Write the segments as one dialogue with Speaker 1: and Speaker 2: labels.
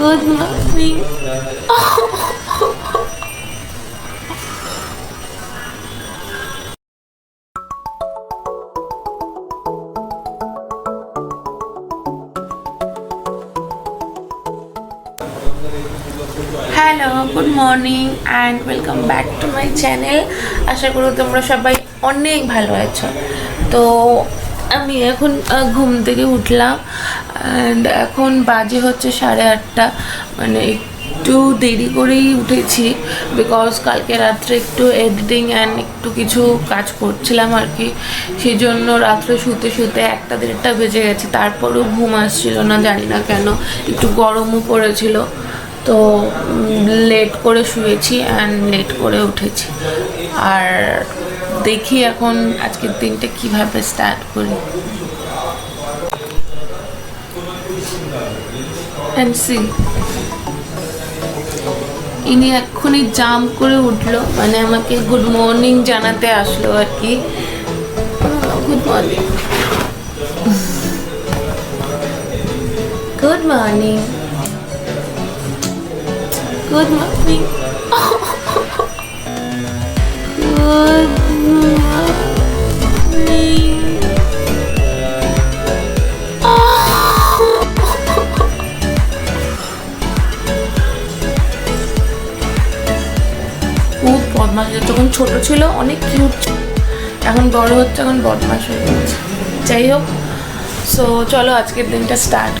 Speaker 1: Good morning. Hello good morning and welcome back to my channel আশা করি তোমরা সবাই অনেক ভালো আছো। তো আমি এখন ঘুম থেকে উঠলাম। অ্যান্ড এখন বাজে হচ্ছে সাড়ে আটটা। মানে একটু দেরি করেই উঠেছি বিকজ কালকে রাত্রে একটু এডিটিং অ্যান্ড একটু কিছু কাজ করছিলাম আর কি। সেই জন্য রাত্রে শুতে শুতে একটা দেড়টা বেজে গেছে। তারপরেও ঘুম আসছিল না, জানি না কেন। একটু গরমও পড়েছিল। তো লেট করে শুয়েছি অ্যান্ড লেট করে উঠেছি। আর দেখি এখন আজকের দিনটা কীভাবে স্টার্ট করি। অ্যান্ড সি ইনি এক্ষুনি জাম করে উঠল মানে আমাকে গুড মর্নিং জানাতে আসলো আর কি good morning good morning Good morning. Good morning. বদমাস যখন ছোট ছিল, অনেক কিউট এখন বড় হচ্ছে, এখন বদমাস হয়ে যাচ্ছে যাই হোক সো চলো আজকের দিনটা স্টার্ট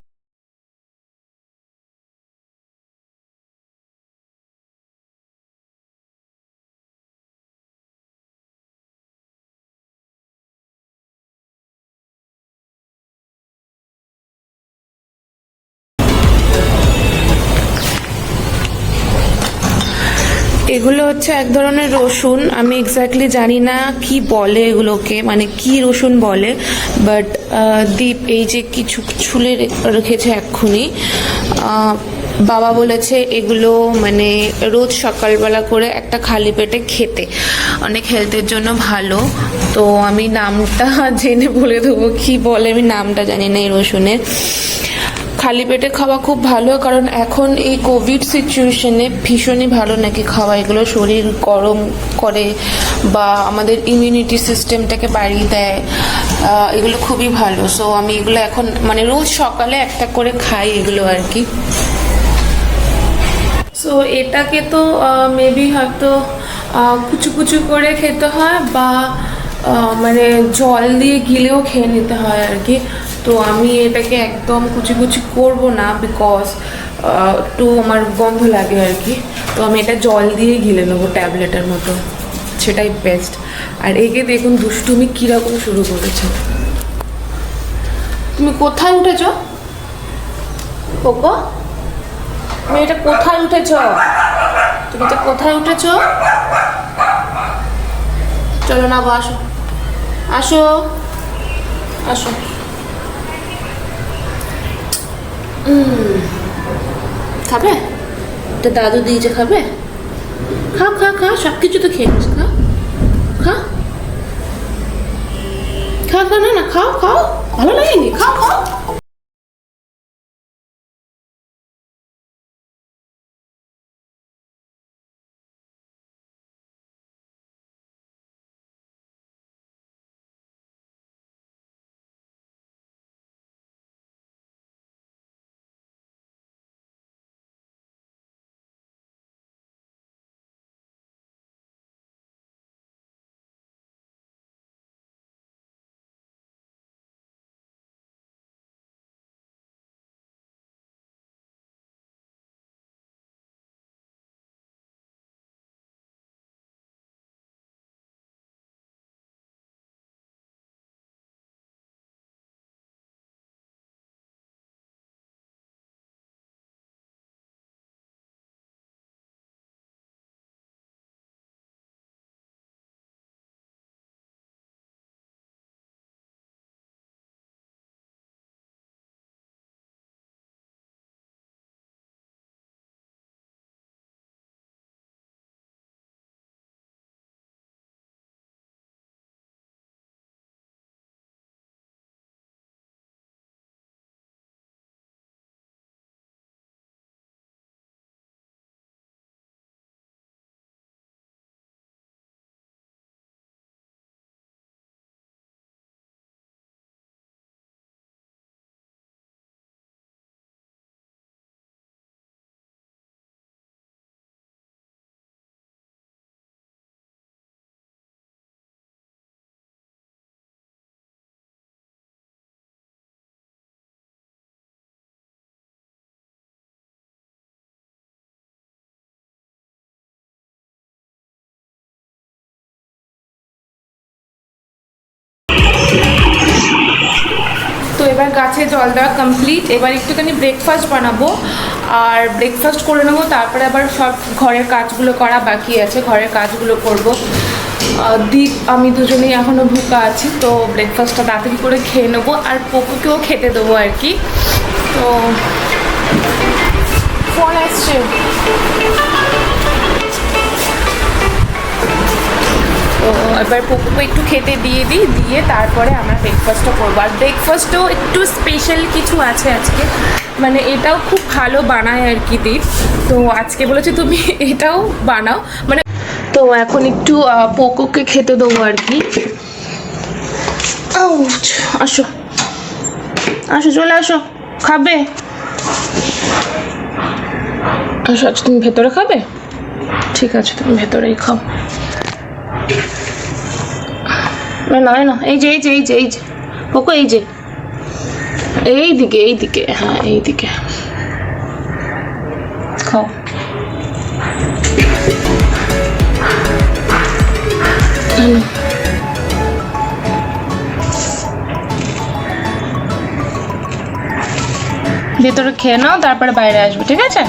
Speaker 1: হচ্ছে এক ধরনের রসুন। আমি এক্স্যাক্টলি জানি না কি বলে এগুলোকে মানে কি রসুন বলে বাট দীপ এই যে কিছু ছুলে রেখেছে এক্ষুনি। বাবা বলেছে এগুলো মানে রোজ সকালবেলা করে একটা খালি পেটে খেতে। অনেক হেলথের জন্য ভালো। তো আমি নামটা জেনে বলে দেবো কি বলে, আমি নামটা জানি না এই রসুনের। খালি পেটে খাওয়া খুব ভালো, কারণ এখন এই কোভিড সিচুয়েশনে ভীষণই ভালো নাকি খাওয়া। এগুলো শরীর গরম করে বা আমাদের ইমিউনিটি সিস্টেমটাকে বাড়িয়ে দেয় এগুলো খুবই ভালো। সো আমি এগুলো এখন মানে রোজ সকালে একটা করে খাই এগুলো আর কি। সো এটাকে তো মেবি হয়তো কুচু কুচু করে খেতে হয় বা মানে জল দিয়ে গিলেও খেয়ে নিতে হয় আর কি। তো আমি এটাকে একদম কুচি কুচি করব না বিকজ একটু আমার গন্ধ লাগে আর কি। তো আমি এটা জল দিয়ে গিলে নেব ট্যাবলেটের মতো। সেটাই বেস্ট আর একে দেখুন, দুষ্টুমি কীরকম শুরু করেছে। তুমি কোথায় উঠেছ? কোকো? এটা কোথায় উঠেছ? তুমি তো কোথায় উঠেছ? চলো না আসো। আসো। আসো। খাবে? তো দাদু দিয়েছে খাবে? খাও খা খা সব কিছু তো খেয়ে নিস খা খা খা খা না না, খাও খাও। ভালো লাগেনি? খাও খাও। গাছে জল দেওয়া কমপ্লিট এবার একটুখানি ব্রেকফাস্ট বানাবো। আর ব্রেকফাস্ট করে নেব, তারপরে আবার সব ঘরের কাজগুলো করা বাকি আছে। ঘরের কাজগুলো করব। দীপ, আমি দুজনেই এখনও ভুকা আছি, তো ব্রেকফাস্টটা তাড়াতাড়ি করে খেয়ে নেব। আর পপুকেও খেতে দেবো আর কি। তো, ফোন আসছে। এবার পপুকে একটু খেতে দিয়ে দিই দিয়ে তারপরে আমরা ব্রেকফাস্টটা করব। আর ব্রেকফাস্টও একটু স্পেশাল কিছু আছে আজকে। মানে এটাও খুব ভালো বানায় আর কি দীপ। তো আজকে বলেছে তুমি এটাও বানাও। মানে তো এখন একটু পোকোকে খেতে দেবো আর কি। আসো। আসো চলে আসো। খাবে? আসো আচ্ছা তুমি ভেতরে খাবে? ঠিক আছে তুমি ভেতরেই খাও। না না এই যে এই যে এই যে এই যে পোকো এই যে, এই দিকে এই দিকে হ্যাঁ এই দিকে খাও হুম। ভেতরে খেয়ে নাও, তারপরে বাইরে আসবে, ঠিক আছে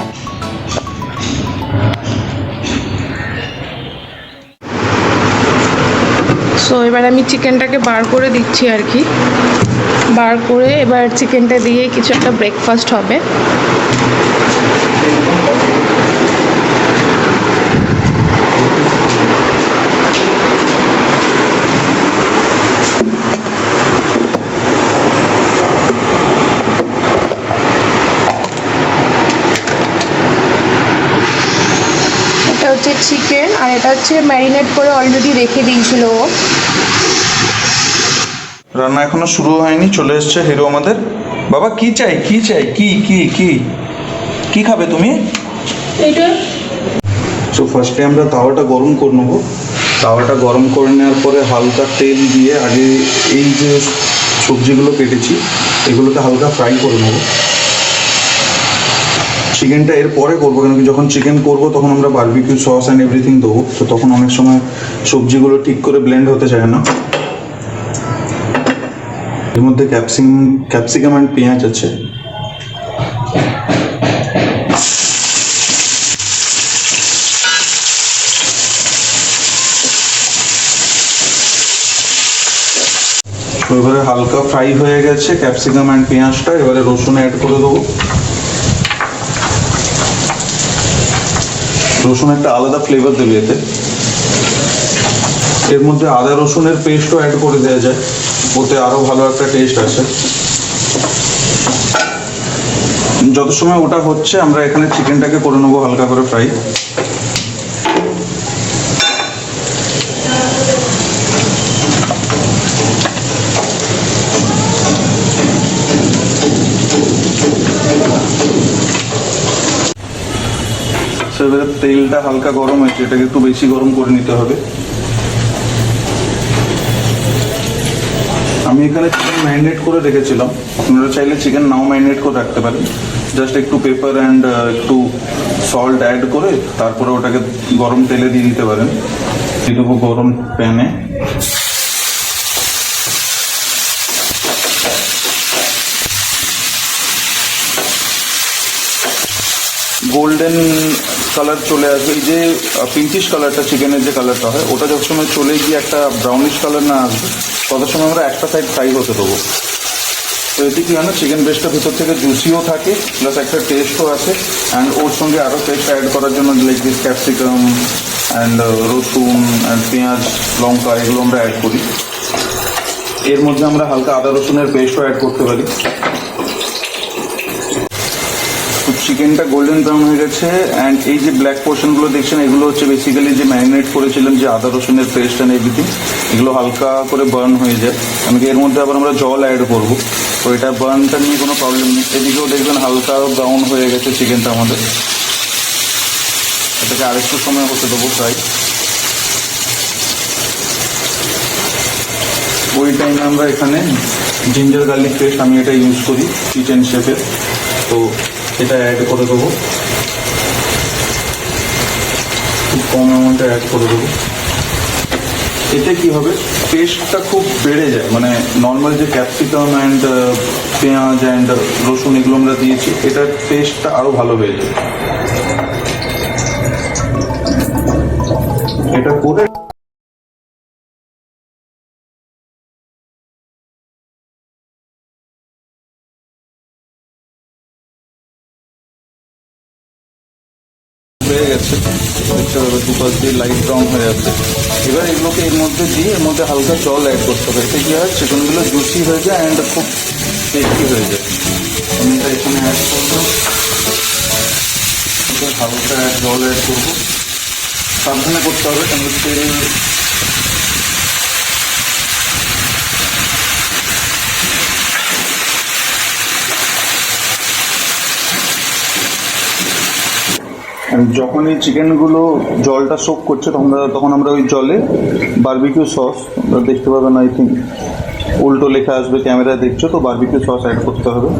Speaker 1: সো এবার আমি চিকেনটাকে বার করে দিচ্ছি আর কি। বার করে এবার চিকেনটা দিয়ে কিছু একটা ব্রেকফাস্ট হবে। হচ্ছে চিকেন আর এটা হচ্ছে ম্যারিনেট করে অলরেডি রেখে দিয়েছিল ও।
Speaker 2: রান্না এখনও শুরু হয়নি চলে এসছে হিরো আমাদের। বাবা কি চাই কি চাই কি কি কি? কি খাবে তুমি?
Speaker 1: এটা?
Speaker 2: সো ফার্স্টে আমরা তাওয়াটা গরম করে নেব। তাওয়াটা গরম করে নেওয়ার পরে হালকা তেল দিয়ে আগে এই যে সবজিগুলো কেটেছি এগুলোকে হালকা ফ্রাই করে নেব। চিকেনটা এর পরে করব, কেন কি যখন চিকেন করব তখন আমরা বারবিকিউ সস অ্যান্ড এভরিথিং দেবো। তো তখন অনেক সময় সবজিগুলো ঠিক করে ব্লেন্ড হতে চায় না। এর মধ্যে ক্যাপসিম ক্যাপসিকাম অ্যান্ড পেঁয়াজ আছে। এবারে হালকা ফ্রাই হয়ে গেছে ক্যাপসিকাম অ্যান্ড পেঁয়াজটা। এবারে রসুন অ্যাড করে দেবো। রসুন একটা আলাদা ফ্লেভার দেবে এতে। এর মধ্যে আদা রসুনের পেস্টও অ্যাড করে দেওয়া যায়। ওতে আরও ভালো একটা টেস্ট আসে যত সময় ওটা হচ্ছে, আমরা এখানে চিকেনটাকে করে নেব হালকা করে ফ্রাই এবারে তেলটা হালকা গরম হয়েছে, এটাকে একটু বেশি গরম করে নিতে হবে। আমি এখানে চিকেন ম্যারিনেট করে রেখেছিলাম। আপনারা চাইলে চিকেন নাও ম্যারিনেট করে রাখতে পারেন। জাস্ট একটু পেপার অ্যান্ড একটু সল্ট অ্যাড করে তারপরে ওটাকে গরম তেলে দিয়ে দিতে পারেন। দিয়ে দেবো গরম প্যানে গোল্ডেন কালার চলে আসবে। এই যে পিঙ্কিশ কালারটা চিকেনের যে কালারটা হয়, ওটা যত সময় চলে গিয়ে একটা ব্রাউনিশ কালার না আসবে, তত সময় আমরা একটা সাইড ফ্রাই হতে দেবো। তো এতে কি হয় না চিকেন ব্রেস্টটা ভিতর থেকে জুসিও থাকে প্লাস একটা টেস্টও আছে অ্যান্ড ওর সঙ্গে আরও টেস্ট অ্যাড করার জন্য লাইক দিস ক্যাপসিকাম অ্যান্ড রসুন অ্যান্ড পেঁয়াজ, লঙ্কা, এগুলো আমরা অ্যাড করি। এর মধ্যে আমরা হালকা আদা রসুনের পেস্টও অ্যাড করতে পারি। চিকেনটা গোল্ডেন ব্রাউন হয়ে গেছে অ্যান্ড এই যে ব্ল্যাক পোর্শনগুলো দেখছেন, এগুলো হচ্ছে বেসিক্যালি যে ম্যারিনেট করেছিলাম, যে আদা, রসুনের পেস্ট অ্যান্ড এভরিথিং এগুলো হালকা করে বার্ন হয়ে যায়। আমি এর মধ্যে আবার আমরা জল অ্যাড করব? তো এটা বার্নটা নিয়ে কোনো প্রবলেম নেই। এদিকেও দেখবেন হালকা ব্রাউন হয়ে গেছে চিকেনটা আমাদের। এটাকে আরেকটু সময় হতে দেবো ফ্রাই ওই টাইমে আমরা এখানে জিঞ্জার গার্লিক পেস্ট আমি এটা ইউজ করি কিচেন শেফের তো এটা অ্যাড করে দেবো। খুব কম অ্যামাউন্টে অ্যাড করে দেবো। এতে কি হবে? টেস্টটা খুব বেড়ে যায়। মানে নর্মাল যে ক্যাপসিকাম অ্যান্ড পেঁয়াজ অ্যান্ড রসুন এগুলো আমরা দিয়েছি, এটার টেস্টটা আরও ভালো হয়ে যায় এটা করে দেখতে দিয়ে লাইট ব্রাউন হয়ে যাচ্ছে। এবার এগুলোকে এর মধ্যে দিয়ে, এর মধ্যে হালকা জল অ্যাড করতে হবে। এতে কি হয়? চিকেনগুলো জুসি হয়ে যায় অ্যান্ড খুব টেস্টি হয়ে যায়। আমি এখানে অ্যাড করব। হালকা জল অ্যাড করব। সাবধানে করতে হবে, কেন যখন এই চিকেনগুলো জলটা সোক করছে, তখন তখন আমরা ওই জলে বার্বিকিউ সস দেখতে পাবেন আই থিঙ্ক উল্টো লেখা আসবে, ক্যামেরায় দেখছ, তো বার্বিকিউ সস অ্যাড করতে হবে।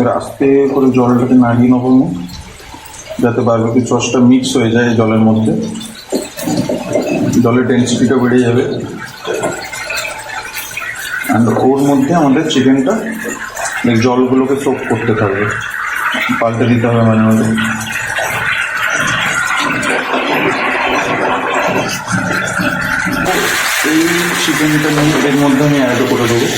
Speaker 2: এবার আস্তে করে জলটাকে নাড়িয়ে নেব যাতে বারবিকিউ সসটা মিক্স হয়ে যায় জলের মধ্যে। জলের ডেন্সিটিটা বেড়ে যাবে। অ্যান্ড ওর মধ্যে আমাদের চিকেনটা জলগুলোকে সোপ করতে থাকবে। পাল্টে দিতে হবে মাঝে মাঝে। এই চিকেনটা এর মধ্যে আমি অ্যাড করে দেবো।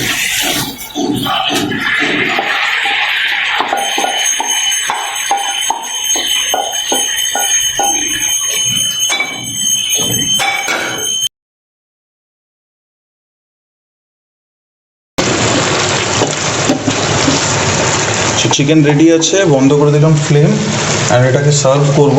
Speaker 2: চিকেন রেডি আছে বন্ধ করে দিলাম ফ্লেম আর এটাকে সার্ভ করব।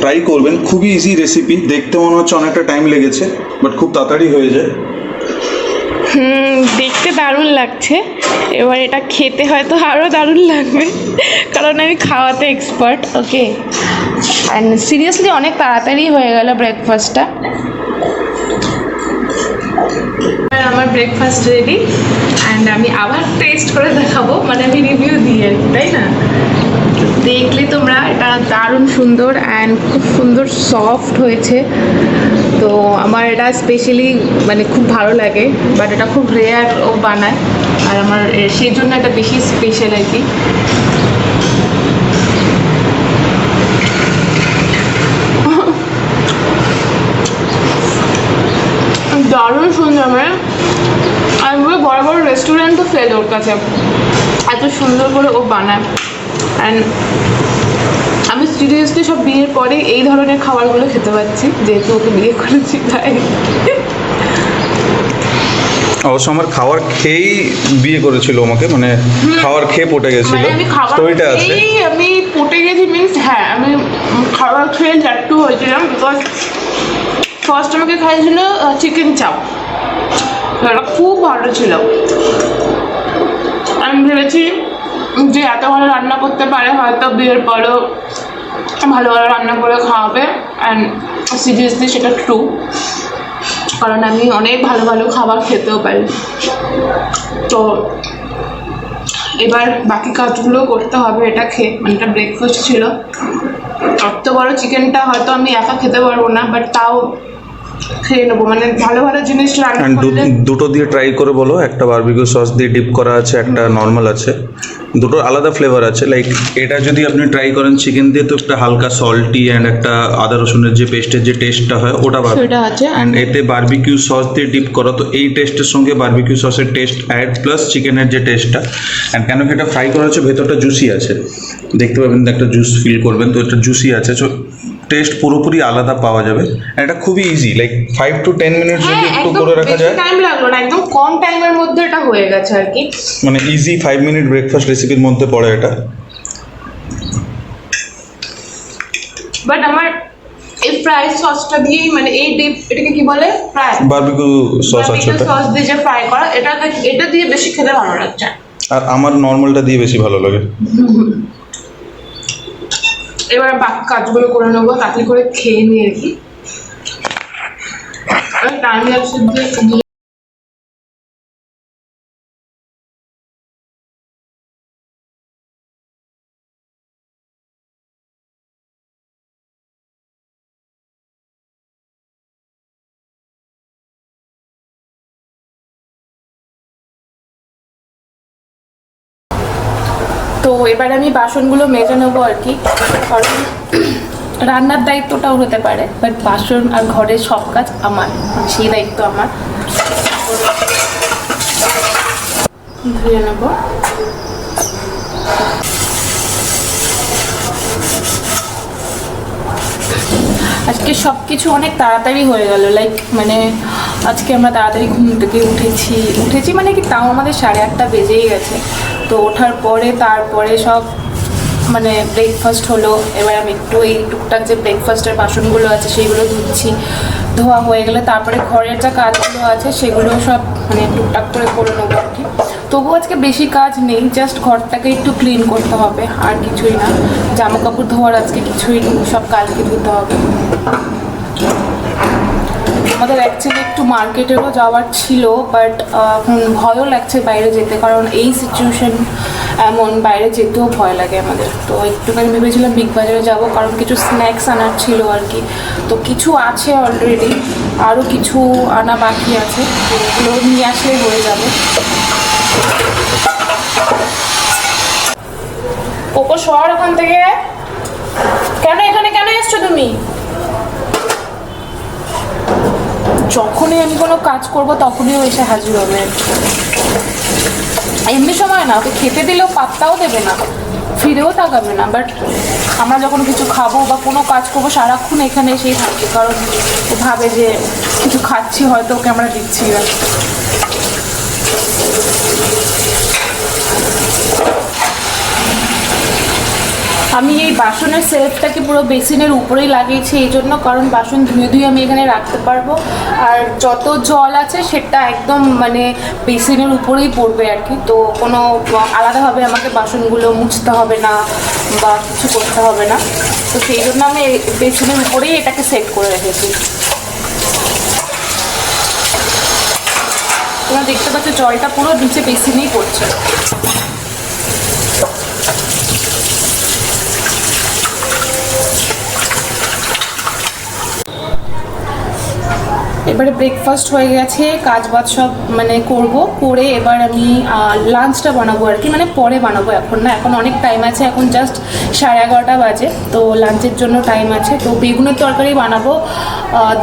Speaker 2: ট্রাই করবেন। খুবই ইজি রেসিপি দেখতে মনে হচ্ছে অনেকটা টাইম লেগেছে বাট খুব তাড়াতাড়ি হয়ে যায়।
Speaker 1: হুম দেখতে দারুণ লাগছে। এবার এটা খেতে হয়তো আরও দারুণ লাগবে কারণ আমি খাওয়াতে এক্সপার্ট ওকে অ্যান্ড সিরিয়াসলি অনেক তাড়াতাড়ি হয়ে গেল ব্রেকফাস্টটা আমার ব্রেকফাস্ট রেডি অ্যান্ড আমি আবার টেস্ট করে দেখাবো। মানে আমি রিভিউ দিয়ে আর কি, তাই না? দেখলে তোমরা, এটা দারুণ সুন্দর অ্যান্ড খুব সুন্দর সফট হয়েছে। তো আমার এটা স্পেশালি মানে খুব ভালো লাগে বাট এটা খুব রেয়ার ও বানায়। আর আমার সেই জন্য এটা বেশি স্পেশাল আর কি। দারুণ সুন্দর মানে আমি বড় বড় রেস্টুরেন্টও ফেল ওর কাছে। এত সুন্দর করে ও বানায়। অ্যান্ড আমি সিরিয়াসলি সব বিয়ের পরে এই ধরনের খাবারগুলো খেতে পাচ্ছি যেহেতু ওকে বিয়ে করেছি তাই।
Speaker 2: অবশ্য আমার খাবার খেয়েই বিয়ে করেছিল আমাকে মানে খাবার খেয়ে পটে গেছিল।
Speaker 1: মানে আমি
Speaker 2: স্টোরিটা আছে।
Speaker 1: আমি পটে গেছি মিন্স হ্যাঁ আমি খাবার খেয়ে লাট্টু হয়েছিলাম বিকজ ফার্স্ট আমাকে খাইয়েছিল চিকেন চাপ খুব ভালো ছিল। আমি ভেবেছি যে এত ভালো রান্না করতে পারে হয়তো বিয়ের পরেও ভালো ভালো রান্না করে খাওয়াবে অ্যান্ড সিরিয়াসলি সেটা ট্রু কারণ আমি অনেক ভালো ভালো খাবার খেতেও পারি। তো এবার বাকি কাজগুলো করতে হবে এটা খেয়ে মানে এটা ব্রেকফাস্ট ছিল। অত বড় চিকেনটা হয়তো আমি একা খেতে পারব না বাট তাও খেয়ে নেব। মানে ভালো ভালো জিনিস রান্না করলে
Speaker 2: দুটো দিয়ে ট্রাই করে বলো। একটা বারবিকিউ সস দিয়ে ডিপ করা আছে একটা নর্মাল আছে। দুটো আলাদা ফ্লেভার আছে। লাইক এটা যদি আপনি ট্রাই করেন চিকেন দিয়ে তো একটা হালকা সল্টি অ্যান্ড একটা আদা রসুনের যে পেস্টের যে টেস্টটা হয় ওটা পাবে
Speaker 1: সেটা আছে
Speaker 2: অ্যান্ড এতে বারবিকিউ সস দিয়ে ডিপ করা। তো এই টেস্টের সঙ্গে বারবিকিউ সসের টেস্ট অ্যাড প্লাস চিকেনের যে টেস্টটা অ্যান্ড কেন এটা ফ্রাই করা হচ্ছে? ভেতরটা জুসি আছে। দেখতে পাবেন একটা জুস ফিল করবেন। তো এটা জুসি আছে। সো টেস্ট পুরোপুরি আলাদা পাওয়া যাবে। এটা খুবই easy like five to ten minute যদি
Speaker 1: হ্যাঁ
Speaker 2: একটু করে রাখা যায়।
Speaker 1: টাইম লাগল না একদম কম টাইমের মধ্যে এটা হয়ে গেছে আর কি।
Speaker 2: মানে ইজি ফাইভ মিনিট ব্রেকফাস্ট রেসিপির মধ্যে পড়ে এটা।
Speaker 1: বাট আমার এই ফ্রাই সসটা দিয়েই মানে এই ডিপ এটাকে কি বলে? ফ্রাই
Speaker 2: বারবিকিউ সস আছে
Speaker 1: সস দিয়ে যে ফ্রাই করা এটা এটা দিয়ে বেশি খেতে ভালো লাগছে
Speaker 2: আর আমার নর্মালটা দিয়ে বেশি ভালো লাগে।
Speaker 1: এবার বাকি কাজগুলো করে নেব তাড়াতাড়ি করে খেয়ে নিয়ে আর কি টাইম লাগছে তো এবার আমি বাসনগুলো মেজে নেব আর কি। কারণ রান্নার দায়িত্বটাও হতে পারে বাট বাসন আর ঘরের সব কাজ আমার, সেই দায়িত্ব আমার। ধুয়ে নেব। আজকে সব কিছু অনেক তাড়াতাড়ি হয়ে গেল লাইক মানে আজকে আমরা তাড়াতাড়ি ঘুম থেকে উঠেছি। উঠেছি মানে কি তাও আমাদের সাড়ে আটটা বেজেই গেছে। তো ওঠার পরে তারপরে সব মানে ব্রেকফাস্ট হলো। এবার আমি একটু এই টুকটাক যে ব্রেকফাস্টের বাসনগুলো আছে সেইগুলো ধুচ্ছি। ধোয়া হয়ে গেলে তারপরে ঘরের যা কাজগুলো আছে সেগুলো সব মানে টুকটাক করে করে নেব আর কি। তবুও আজকে বেশি কাজ নেই জাস্ট ঘরটাকে একটু ক্লিন করতে হবে, আর কিছুই না। জামা কাপড় ধোয়ার আজকে কিছুই নেই, সব কালকে ধুতে হবে। আমাদের অ্যাকচুয়ালি একটু মার্কেটেরও যাওয়ার ছিল বাট এখন ভয়ও লাগছে বাইরে যেতে, কারণ এই সিচুয়েশন এমন বাইরে যেতেও ভয় লাগে আমাদের। তো একটুখানি ভেবেছিলাম বিগ বাজারে যাব, কারণ কিছু স্ন্যাক্স আনার ছিল আর কি। তো কিছু আছে অলরেডি আরও কিছু আনা বাকি আছে, তো ওগুলো নিয়ে আসলে হয়ে যাবে। কোকো শহর ওখান থেকে? কেন এখানে কেন এসছো তুমি? যখনই আমি কোনো কাজ করব, তখনই ও এসে হাজির হবে। এমনি সময় না, ওকে খেতে দিলেও পাত্তাও দেবে না, ফিরেও তাকাবে না। বাট আমরা যখন কিছু খাব বা কোনো কাজ করব, সারাক্ষণ এখানে এসেই থাকি, কারণ ও ভাবে যে কিছু খাচ্ছি, হয়তো ওকে আমরা দিচ্ছি না। আমি এই বাসনের সেলফটাকে পুরো বেসিনের উপরেই লাগিয়েছি, এই জন্য কারণ বাসন ধুয়ে ধুয়ে আমি এখানে রাখতে পারব। আর যত জল আছে সেটা একদম মানে বেসিনের উপরেই পড়বে আর কি। তো কোনো আলাদাভাবে আমাকে বাসনগুলো মুছতে হবে না বা কিছু করতে হবে না। তো সেই জন্য আমি বেসিনের উপরেই এটাকে সেট করে রেখেছি। তোমরা দেখতে পাচ্ছ জলটা পুরো নিচে বেসিনেই পড়ছে। এবারে ব্রেকফাস্ট হয়ে গেছে কাজ বাজ সব মানে করব, করে এবার আমি লাঞ্চটা বানাবো আর কি মানে পরে বানাবো এখন না, এখন অনেক টাইম আছে, এখন জাস্ট সাড়ে এগারোটা বাজে, তো লাঞ্চের জন্য টাইম আছে, তো বেগুনের তরকারি বানাবো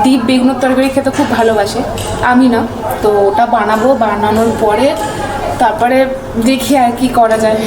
Speaker 1: দীপ বেগুনের তরকারি খেতে খুব ভালোবাসে, আমি না, তো ওটা বানাবো, বানানোর পরে তারপরে দেখি আর কি করা যায়।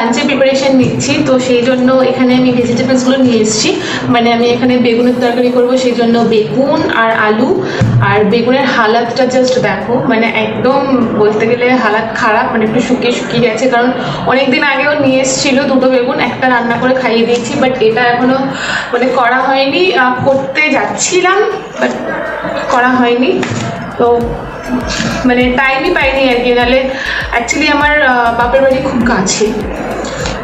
Speaker 1: লাঞ্চের প্রিপারেশন নিচ্ছি, তো সেই জন্য এখানে আমি ভেজিটেবলসগুলো নিয়ে এসেছি। মানে আমি এখানে বেগুনের তরকারি করব, সেই জন্য বেগুন আর আলু। আর বেগুনের হালাতটা জাস্ট দেখো মানে একদম বলতে গেলে হালাত খারাপ মানে একটু শুকিয়ে শুকিয়ে গেছে। কারণ অনেক দিন আগেও নিয়ে এসেছিল দুটো বেগুন, একটা রান্না করে খাইয়ে দিয়েছি বাট এটা এখনও মানে করা হয়নি। করতে যাচ্ছিলাম বাট করা হয়নি। তো মানে টাইমই পাইনি আর কি, নাহলে অ্যাকচুয়ালি আমার বাপের বাড়ি খুব কাছে।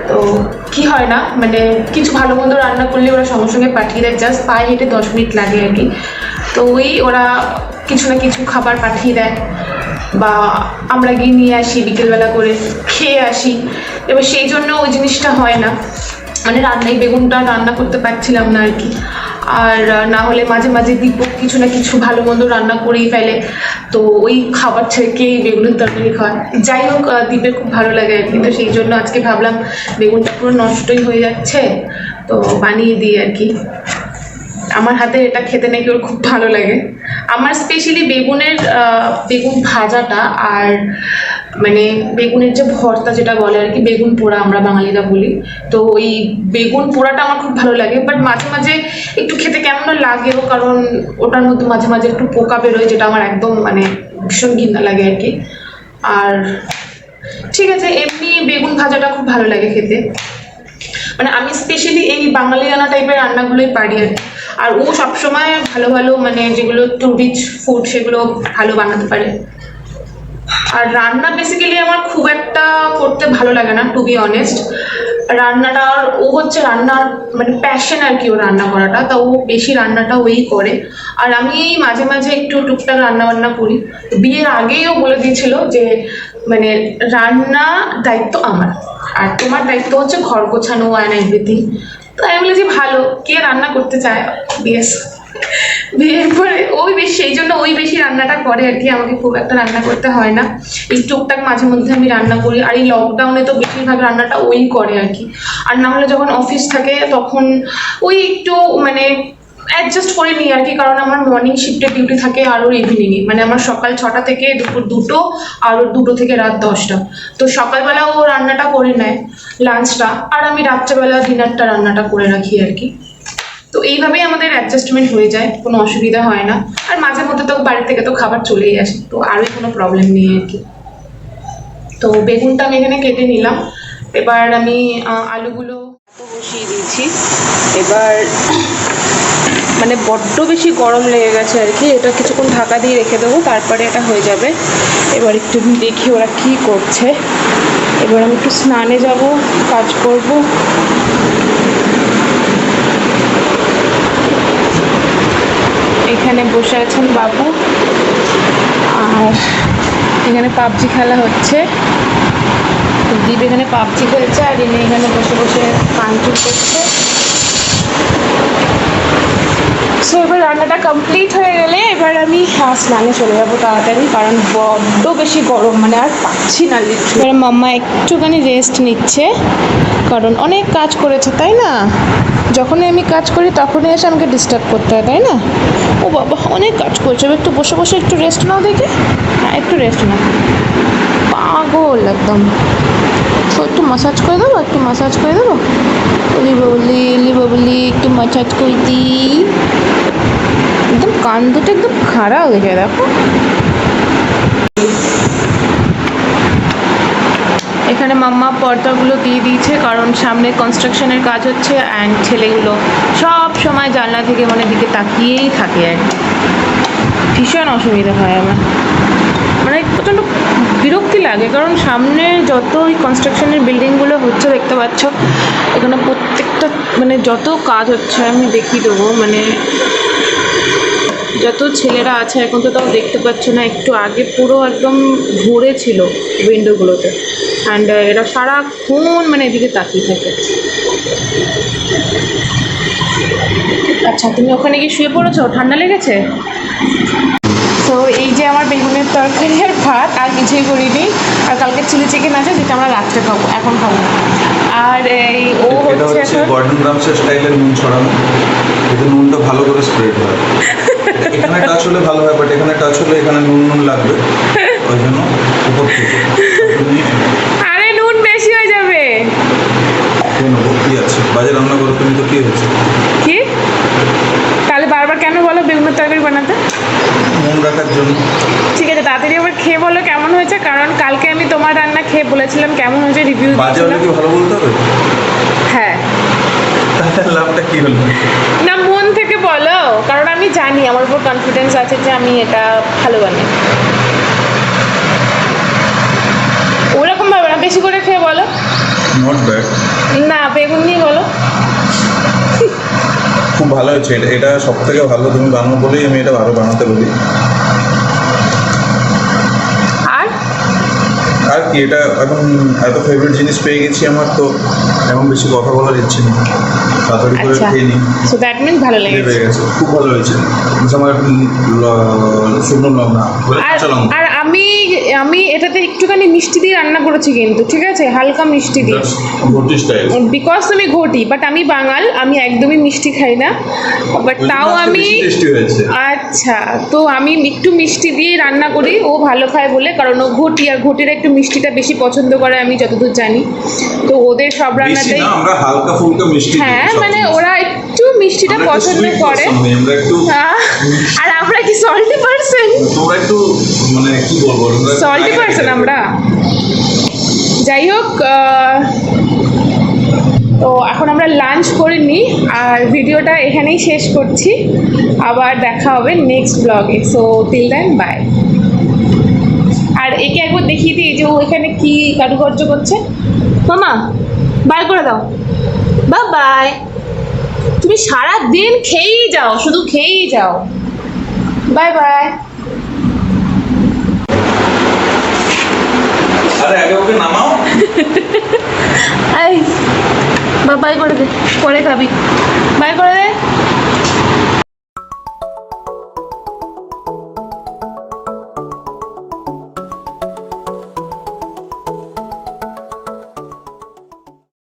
Speaker 1: তো কি হয় না? মানে কিছু ভালো মন্দ রান্না করলে ওরা সঙ্গে সঙ্গে পাঠিয়ে দেয়। জাস্ট পায়ে হেঁটে দশ মিনিট লাগে আর কি। তো ওই ওরা কিছু না কিছু খাবার পাঠিয়ে দেয়। বা আমরা গিয়ে নিয়ে আসি বিকেলবেলা করে, খেয়ে আসি। এবার সেই জন্য ওই জিনিসটা হয় না। মানে রান্নায় বেগুনটা রান্না করতে পারছিলাম না আর কি। আর না হলে মাঝে মাঝে দীপক কিছু না কিছু ভালো মন্দ রান্না করেই ফেলে। তো ওই খাবার ছেড়ে কে বেগুনের তরকারি খায় যাই হোক দীপের খুব ভালো লাগে আর কি। তো সেই জন্য আজকে ভাবলাম বেগুনটা পুরো নষ্টই হয়ে যাচ্ছে, তো বানিয়ে দিই আর কি। আমার হাতে এটা খেতে নাকি ওর খুব ভালো লাগে। আমার স্পেশালি বেগুনের বেগুন ভাজাটা আর মানে বেগুনের যে ভর্তা যেটা বলে আর কি, বেগুন পোড়া আমরা বাঙালিরা বলি। তো ওই বেগুন পোড়াটা আমার খুব ভালো লাগে। বাট মাঝে মাঝে একটু খেতে কেমন লাগেও কারণ ওটার মধ্যে মাঝে মাঝে একটু পোকা বেরোয়, যেটা আমার একদম মানে ভীষণ ঘৃণা লাগে আর কি। আর ঠিক আছে, এমনি বেগুন ভাজাটা খুব ভালো লাগে খেতে। মানে আমি স্পেশালি এই বাঙালিয়ানা টাইপের রান্নাগুলোই পারি আর। আর ও সবসময় ভালো ভালো মানে যেগুলো রিচ ফুড সেগুলো ভালো বানাতে পারে। আর রান্না বেসিক্যালি আমার খুব একটা করতে ভালো লাগে না টু বি অনেস্ট রান্নাটা ও হচ্ছে রান্নার মানে প্যাশন আর কি ও রান্না করাটা, তা ও বেশি রান্নাটা ওই করে। আর আমি এই মাঝে মাঝে একটু টুকটাক রান্না বান্না করি। বিয়ের আগেই ও বলে দিয়েছিল যে মানে রান্না দায়িত্ব আমার, আর তোমার দায়িত্ব হচ্ছে ঘর গোছানো অ্যান্ড এভরিথিং তো আমি বলেছি ভালো, কে রান্না করতে চায়? বিএস বিয়ের ওই বেশি, সেই জন্য ওই বেশি রান্নাটা করে আর কি, আমাকে খুব একটা রান্না করতে হয় না। এই টুকটাক মাঝে মধ্যে আমি রান্না করি, আর এই লকডাউনে তো বেশিরভাগ রান্নাটা ওই করে আর কি। আর না হলে যখন অফিস থাকে, তখন ওই একটু মানে অ্যাডজাস্ট করে নিই আর কি, কারণ আমার মর্নিং শিফটের ডিউটি থাকে আর ওর ইভিনিংয়ে মানে আমার সকাল ছটা থেকে দুপুর দুটো, আর দুটো থেকে রাত দশটা। তো সকালবেলা ও রান্নাটা করে নেয় লাঞ্চটা আর আমি রাত্রেবেলা ডিনারটা রান্নাটা করে রাখি আর কি। তো এইভাবেই আমাদের অ্যাডজাস্টমেন্ট হয়ে যায়, কোনো অসুবিধা হয় না। আর মাঝে মধ্যে তো বাড়ি থেকে তো খাবার চলেই আসে, তো আরও কোনো প্রবলেম নেই আর কি। তো বেগুনটা আমি এখানে কেটে নিলাম। এবার আমি আলুগুলো বসিয়ে দিয়েছি। এবার মানে বড্ড বেশি গরম লেগে গেছে আর কি, এটা কিছুক্ষণ ঢাকা দিয়ে রেখে দেবো, তারপরে এটা হয়ে যাবে। এবার একটু দেখি ওরা কি করছে। এবার আমি একটু স্নানে যাব, কাজ করব। এখানে বসে আছেন বাবু। আর এখানে পাবজি খেলা হচ্ছে। দীপ এখানে পাবজি খেলছে আর ইনি এখানে বসে বসে কান্ট্রি করছে। সো এবার রান্নাটা কমপ্লিট হয়ে গেলে এবার আমি আহ, স্নানে চলে যাব তাড়াতাড়ি কারণ বড্ড বেশি গরম মানে আর পাচ্ছি না এবার মাম্মা একটুখানি রেস্ট নিচ্ছে কারণ অনেক কাজ করেছে তাই না? যখনই আমি কাজ করি, তখনই এসে আমাকে ডিস্টার্ব করতে হয়, তাই না? ও বাবা, অনেক কাজ করছে। একটু বসে বসে একটু রেস্ট নাও দেখে। হ্যাঁ একটু রেস্ট নাও। পাগল একদম। তো একটু মাসাজ করে দেবো, একটু মাসাজ করে দেবো? ওলি ববলি ওলি ববলি, একটু মাসাজ করে দিই। একদম কান দুটো একদম খাড়া হয়ে যায়, দেখো। এখানে মাম্মা পর্দাগুলো দিয়ে দিয়েছে, কারণ সামনে কনস্ট্রাকশনের কাজ হচ্ছে অ্যান্ড ছেলেগুলো সব সময় জানলা থেকে মানে দিকে তাকিয়েই থাকে আর। ভীষণ অসুবিধা হয় আমার মানে প্রচণ্ড বিরক্তি লাগে, কারণ সামনে যত ওই কনস্ট্রাকশনের বিল্ডিংগুলো হচ্ছে, দেখতে পাচ্ছ, এখানে প্রত্যেকটা মানে যত কাজ হচ্ছে আমি দেখিয়ে দেবো মানে যত ছেলেরা আছে, এখন তো তাও দেখতে পাচ্ছ না, একটু আগে পুরো একদম ভরে ছিল উইন্ডোগুলোতে অ্যান্ড এরা সারাক্ষণ মানে এদিকে তাকিয়ে থাকে। আচ্ছা তুমি ওখানে গিয়ে শুয়ে পড়েছো? ঠান্ডা লেগেছে? তো এই যে আমার বেগুনের তরকারি আর ভাত আর কিছুই করিনি। আর কালকে চিলি চিকেন আছে যেটা আমরা রাত্রে খাব এখন খাব। আর এই ও হচ্ছে
Speaker 2: গর্ডন গ্রামসের স্টাইলের নুন ছড়ানো। এতে নুনটা ভালো করে স্প্রেড হয়। এখানে টাচ হলে ভালো হয় বাট এখানে টাচ হলে এখানে নুন নুন লাগবে। ওই জন্য উপর থেকে।
Speaker 1: আরে নুন বেশি হয়ে যাবে।
Speaker 2: কি আছে? বাজে রান্না করো তুমি তো কি হয়েছে?
Speaker 1: কি? তাহলে বারবার কেন বলো বেগুনের তরকারি বানাতে?
Speaker 2: মন রাখার জন্য।
Speaker 1: ঠিক আছে তাড়াতাড়ি আবার খেয়ে বলো কেমন হয়েছে কারণ কালকে আমি তোমার রান্না খেয়ে বলেছিলাম কেমন হয়েছে রিভিউ
Speaker 2: বাজে হলে কি ভালো বলতে হবে?
Speaker 1: হ্যাঁ।
Speaker 2: লাভটা কি হলো?
Speaker 1: না মন মন থেকে বলো কারণ আমি জানি আমার উপর কনফিডেন্স আছে যে আমি এটা ভালো বানাই ওরকম ভাবে না বেশি করে খেয়ে বলো।
Speaker 2: নট ব্যাড
Speaker 1: না বেগুন নিয়ে বলো।
Speaker 2: খুব ভালো হয়েছে। এটা এটা সব থেকে ভালো তুমি বানানো বলেই আমি এটা ভালো বানাতে বলি।
Speaker 1: আর?
Speaker 2: আর কি এটা এখন এত ফেভারিট জিনিস পেয়ে গেছি আমার তো এখন বেশি কথা বলার ইচ্ছে নেই। তাড়াতাড়ি করে
Speaker 1: আচ্ছা।
Speaker 2: খেয়ে নিই।
Speaker 1: সো দ্যাট মিনস ভালো লেগেছে।
Speaker 2: খুব ভালো হয়েছে। আমার শুকনো লঙ্কা।
Speaker 1: আর আমি আমি এটাতে একটুখানি মিষ্টি দিয়ে রান্না করেছি কিন্তু ঠিক আছে? হালকা মিষ্টি দিয়ে। বিকজ তুমি ঘটি বাট আমি বাঙাল আমি একদমই মিষ্টি খাই না। বাট তাও আমি আচ্ছা তো আমি একটু মিষ্টি দিয়ে রান্না করি ও ভালো খায় বলে কারণ ও ঘটি আর ঘটির একটু মিষ্টিটা বেশি পছন্দ করে আমি যতদূর জানি। তো ওদের সব রান্নাতেই
Speaker 2: আমরা হালকা ফুলকা মিষ্টি
Speaker 1: হ্যাঁ মানে ওরা একটু মিষ্টিটা পছন্দ করে। আহ, আর আমরা কি সল্টি পার্সন
Speaker 2: তোমরা একটু মানে কি বলব
Speaker 1: সল্টি
Speaker 2: আগে
Speaker 1: পার্সন আমরা। যাই হোক তো এখন আমরা লাঞ্চ করে নিই আর ভিডিওটা এখানেই শেষ করছি। আবার দেখা হবে নেক্সট ব্লগে সো টিল দেন বাই আর একে একবার দেখিয়ে দিই যে ও এখানে কি কারুকার্য করছে। মামা বাই করে দাও। বা বাই তুমি সারা দিন খেয়েই যাও শুধু খেয়েই যাও। বাই বাই
Speaker 2: আরে আগে ওকে নামাও।
Speaker 1: এই করে দে পরে খাবি। বাই করে দে।